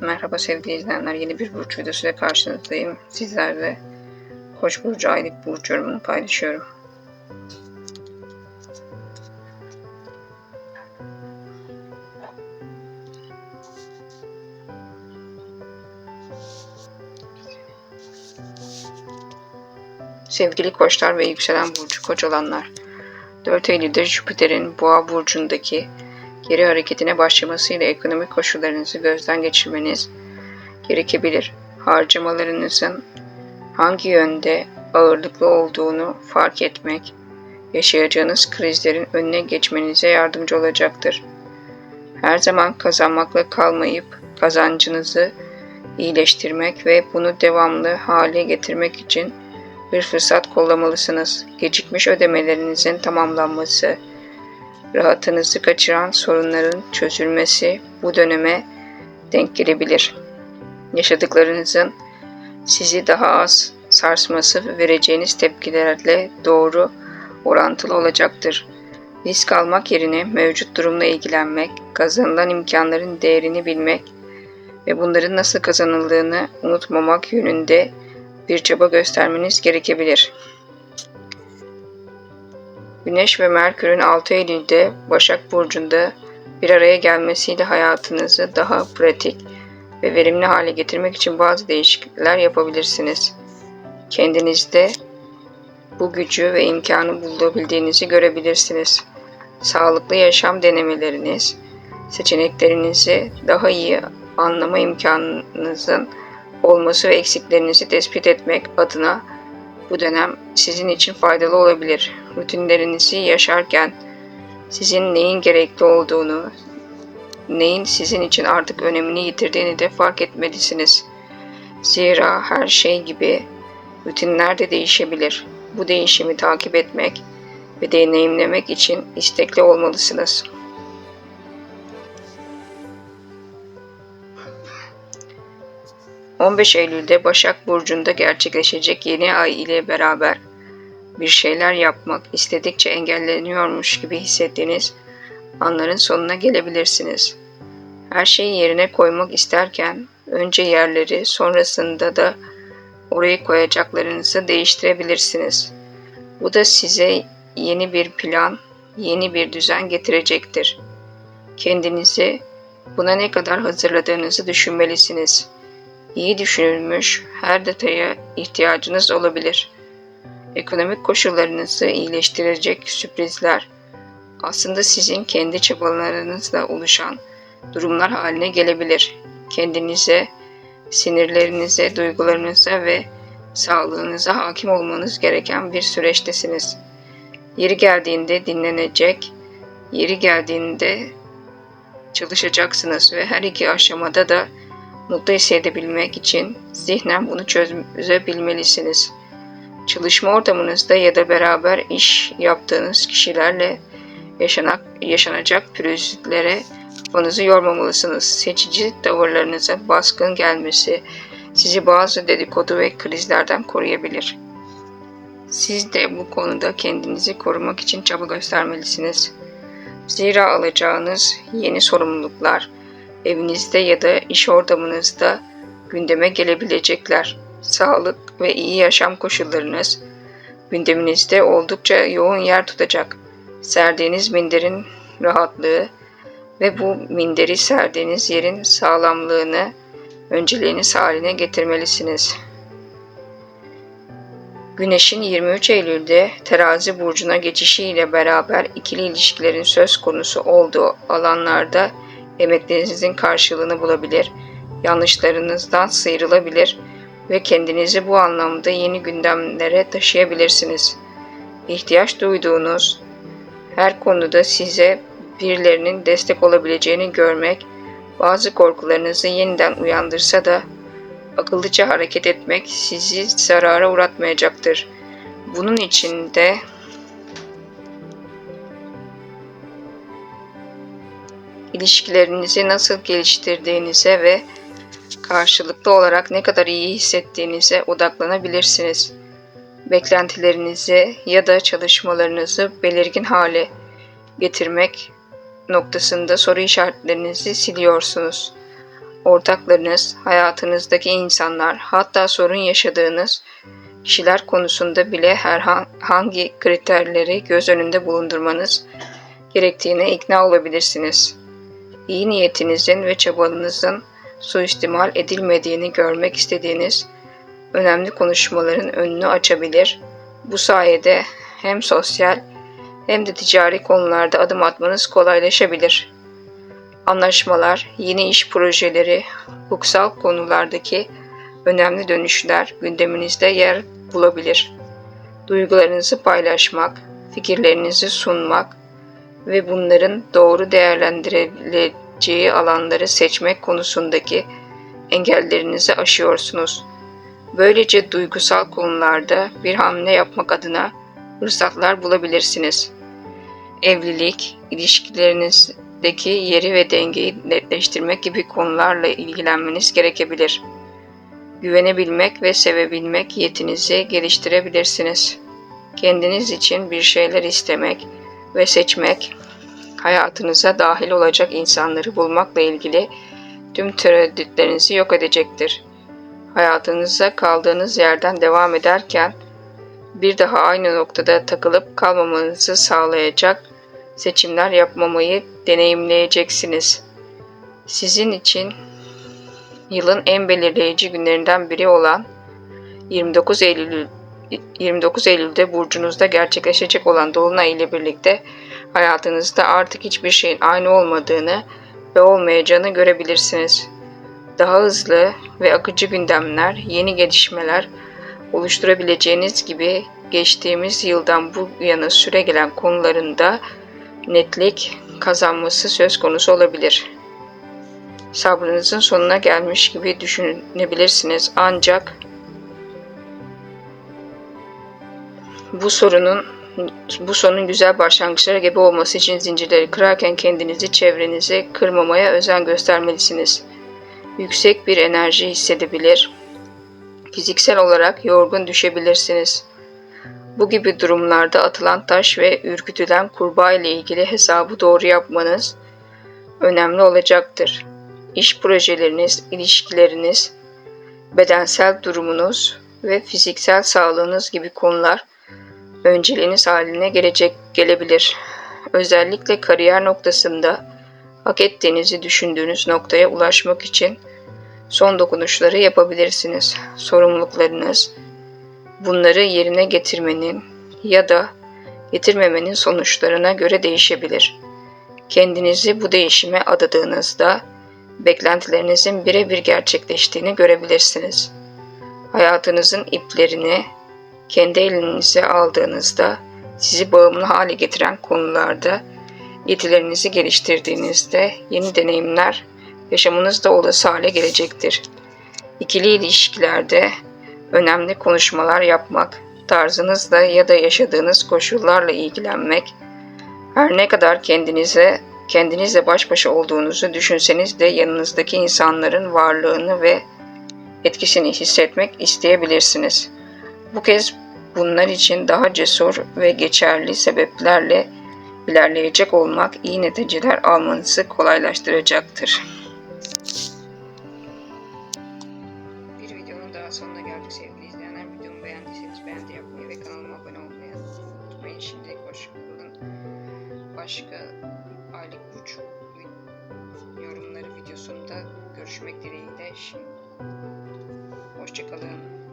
Merhaba sevgili izleyenler. Yeni bir burç videosuyla karşınızdayım. Sizlerle Koç burcu aylık burç yorumunu paylaşıyorum. Sevgili koçlar ve yükselen burcu koç olanlar. 4 Eylül'de Jüpiter'in boğa burcundaki geri hareketine başlamasıyla ekonomik koşullarınızı gözden geçirmeniz gerekebilir. Harcamalarınızın hangi yönde ağırlıklı olduğunu fark etmek, yaşayacağınız krizlerin önüne geçmenize yardımcı olacaktır. Her zaman kazanmakla kalmayıp kazancınızı iyileştirmek ve bunu devamlı hale getirmek için bir fırsat kollamalısınız. Gecikmiş ödemelerinizin tamamlanması, rahatınızı kaçıran sorunların çözülmesi bu döneme denk gelebilir. Yaşadıklarınızın sizi daha az sarsması vereceğiniz tepkilerle doğru orantılı olacaktır. Risk almak yerine mevcut durumla ilgilenmek, kazanılan imkanların değerini bilmek ve bunların nasıl kazanıldığını unutmamak yönünde bir çaba göstermeniz gerekebilir. Güneş ve Merkür'ün 6 Eylül'de Başak Burcu'nda bir araya gelmesiyle hayatınızı daha pratik ve verimli hale getirmek için bazı değişiklikler yapabilirsiniz. Kendinizde bu gücü ve imkanı bulabildiğinizi görebilirsiniz. Sağlıklı yaşam denemeleriniz, seçeneklerinizi daha iyi anlama imkanınızın olması ve eksiklerinizi tespit etmek adına bu dönem sizin için faydalı olabilir. Rutinlerinizi yaşarken sizin neyin gerekli olduğunu, neyin sizin için artık önemini yitirdiğini de fark etmelisiniz. Zira her şey gibi rutinler de değişebilir. Bu değişimi takip etmek ve deneyimlemek için istekli olmalısınız. ...15 Eylül'de Başak Burcu'nda gerçekleşecek yeni ay ile beraber bir şeyler yapmak istedikçe engelleniyormuş gibi hissettiğiniz anların sonuna gelebilirsiniz. Her şeyi yerine koymak isterken önce yerleri sonrasında da oraya koyacaklarınızı değiştirebilirsiniz. Bu da size yeni bir plan, yeni bir düzen getirecektir. Kendinizi buna ne kadar hazırladığınızı düşünmelisiniz. İyi düşünülmüş her detaya ihtiyacınız olabilir. Ekonomik koşullarınızı iyileştirecek sürprizler aslında sizin kendi çabalarınızla oluşan durumlar haline gelebilir. Kendinize, sinirlerinize, duygularınıza ve sağlığınıza hakim olmanız gereken bir süreçtesiniz. Yeri geldiğinde dinlenecek, yeri geldiğinde çalışacaksınız ve her iki aşamada da mutlu hissedebilmek için zihnen bunu çözebilmelisiniz. Çalışma ortamınızda ya da beraber iş yaptığınız kişilerle yaşanak, yaşanacak pürüzlere kafanızı yormamalısınız. Seçici tavırlarınıza baskın gelmesi sizi bazı dedikodu ve krizlerden koruyabilir. Siz de bu konuda kendinizi korumak için çaba göstermelisiniz. Zira alacağınız yeni sorumluluklar evinizde ya da iş ortamınızda gündeme gelebilecekler. Sağlık ve iyi yaşam koşullarınız gündeminizde oldukça yoğun yer tutacak. Serdiğiniz minderin rahatlığı ve bu minderi serdiğiniz yerin sağlamlığını önceliğiniz haline getirmelisiniz. Güneşin 23 Eylül'de terazi burcuna geçişiyle beraber ikili ilişkilerin söz konusu olduğu alanlarda emeklerinizin karşılığını bulabilir, yanlışlarınızdan sıyrılabilir ve kendinizi bu anlamda yeni gündemlere taşıyabilirsiniz. İhtiyaç duyduğunuz her konuda size birilerinin destek olabileceğini görmek bazı korkularınızı yeniden uyandırsa da akıllıca hareket etmek sizi zarara uğratmayacaktır. Bunun için de ilişkilerinizi nasıl geliştirdiğinize ve karşılıklı olarak ne kadar iyi hissettiğinize odaklanabilirsiniz. Beklentilerinizi ya da çalışmalarınızı belirgin hale getirmek noktasında soru işaretlerinizi siliyorsunuz. ortaklarınız, hayatınızdaki insanlar, hatta sorun yaşadığınız kişiler konusunda bile herhangi kriterleri göz önünde bulundurmanız gerektiğine ikna olabilirsiniz. İyi niyetinizin ve çabanızın suistimal edilmediğini görmek istediğiniz önemli konuşmaların önünü açabilir. Bu sayede hem sosyal hem de ticari konularda adım atmanız kolaylaşabilir. Anlaşmalar, yeni iş projeleri, hukuksal konulardaki önemli dönüşler gündeminizde yer bulabilir. Duygularınızı paylaşmak, fikirlerinizi sunmak ve bunların doğru değerlendirileceği alanları seçmek konusundaki engellerinizi aşıyorsunuz. Böylece duygusal konularda bir hamle yapmak adına fırsatlar bulabilirsiniz. Evlilik, ilişkilerinizdeki yeri ve dengeyi netleştirmek gibi konularla ilgilenmeniz gerekebilir. Güvenebilmek ve sevebilmek yetinizi geliştirebilirsiniz. Kendiniz için bir şeyler istemek ve seçmek, hayatınıza dahil olacak insanları bulmakla ilgili tüm tereddütlerinizi yok edecektir. Hayatınıza kaldığınız yerden devam ederken bir daha aynı noktada takılıp kalmamanızı sağlayacak seçimler yapmamayı deneyimleyeceksiniz. Sizin için yılın en belirleyici günlerinden biri olan 29 Eylül 29 Eylül'de burcunuzda gerçekleşecek olan dolunay ile birlikte hayatınızda artık hiçbir şeyin aynı olmadığını ve olmayacağını görebilirsiniz. Daha hızlı ve akıcı gündemler, yeni gelişmeler oluşturabileceğiniz gibi geçtiğimiz yıldan bu yana süre gelen konularında netlik kazanması söz konusu olabilir. Sabrınızın sonuna gelmiş gibi düşünebilirsiniz ancak bu sorunun bu sonun güzel başlangıçlara gebe olması için zincirleri kırarken kendinizi çevrenizi kırmamaya özen göstermelisiniz. Yüksek bir enerji hissedebilir, fiziksel olarak yorgun düşebilirsiniz. Bu gibi durumlarda atılan taş ve ürkütülen kurbağa ile ilgili hesabı doğru yapmanız önemli olacaktır. İş projeleriniz, ilişkileriniz, bedensel durumunuz ve fiziksel sağlığınız gibi konular önceliğiniz haline gelecek gelebilir. Özellikle kariyer noktasında hak ettiğinizi düşündüğünüz noktaya ulaşmak için son dokunuşları yapabilirsiniz. Sorumluluklarınız bunları yerine getirmenin ya da getirmemenin sonuçlarına göre değişebilir. Kendinizi bu değişime adadığınızda beklentilerinizin birebir gerçekleştiğini görebilirsiniz. Hayatınızın iplerini kendi elinize aldığınızda sizi bağımlı hale getiren konularda yetilerinizi geliştirdiğinizde yeni deneyimler yaşamınızda olası hale gelecektir. İkili ilişkilerde önemli konuşmalar yapmak, tarzınızla ya da yaşadığınız koşullarla ilgilenmek, her ne kadar kendinize kendinizle baş başa olduğunuzu düşünseniz de yanınızdaki insanların varlığını ve etkisini hissetmek isteyebilirsiniz. Bu kez bunlar için daha cesur ve geçerli sebeplerle ilerleyecek olmak iyi neticeler almanızı kolaylaştıracaktır. Bir videonun daha sonuna geldik sevgili izleyenler. Videomu beğendiyseniz beğendi yapmayı ve kanalıma abone olmayı unutmayın. Şimdilik hoşçakalın. Başka aylık burç yorumları videosunda görüşmek dileğiyle. Şimdi hoşçakalın.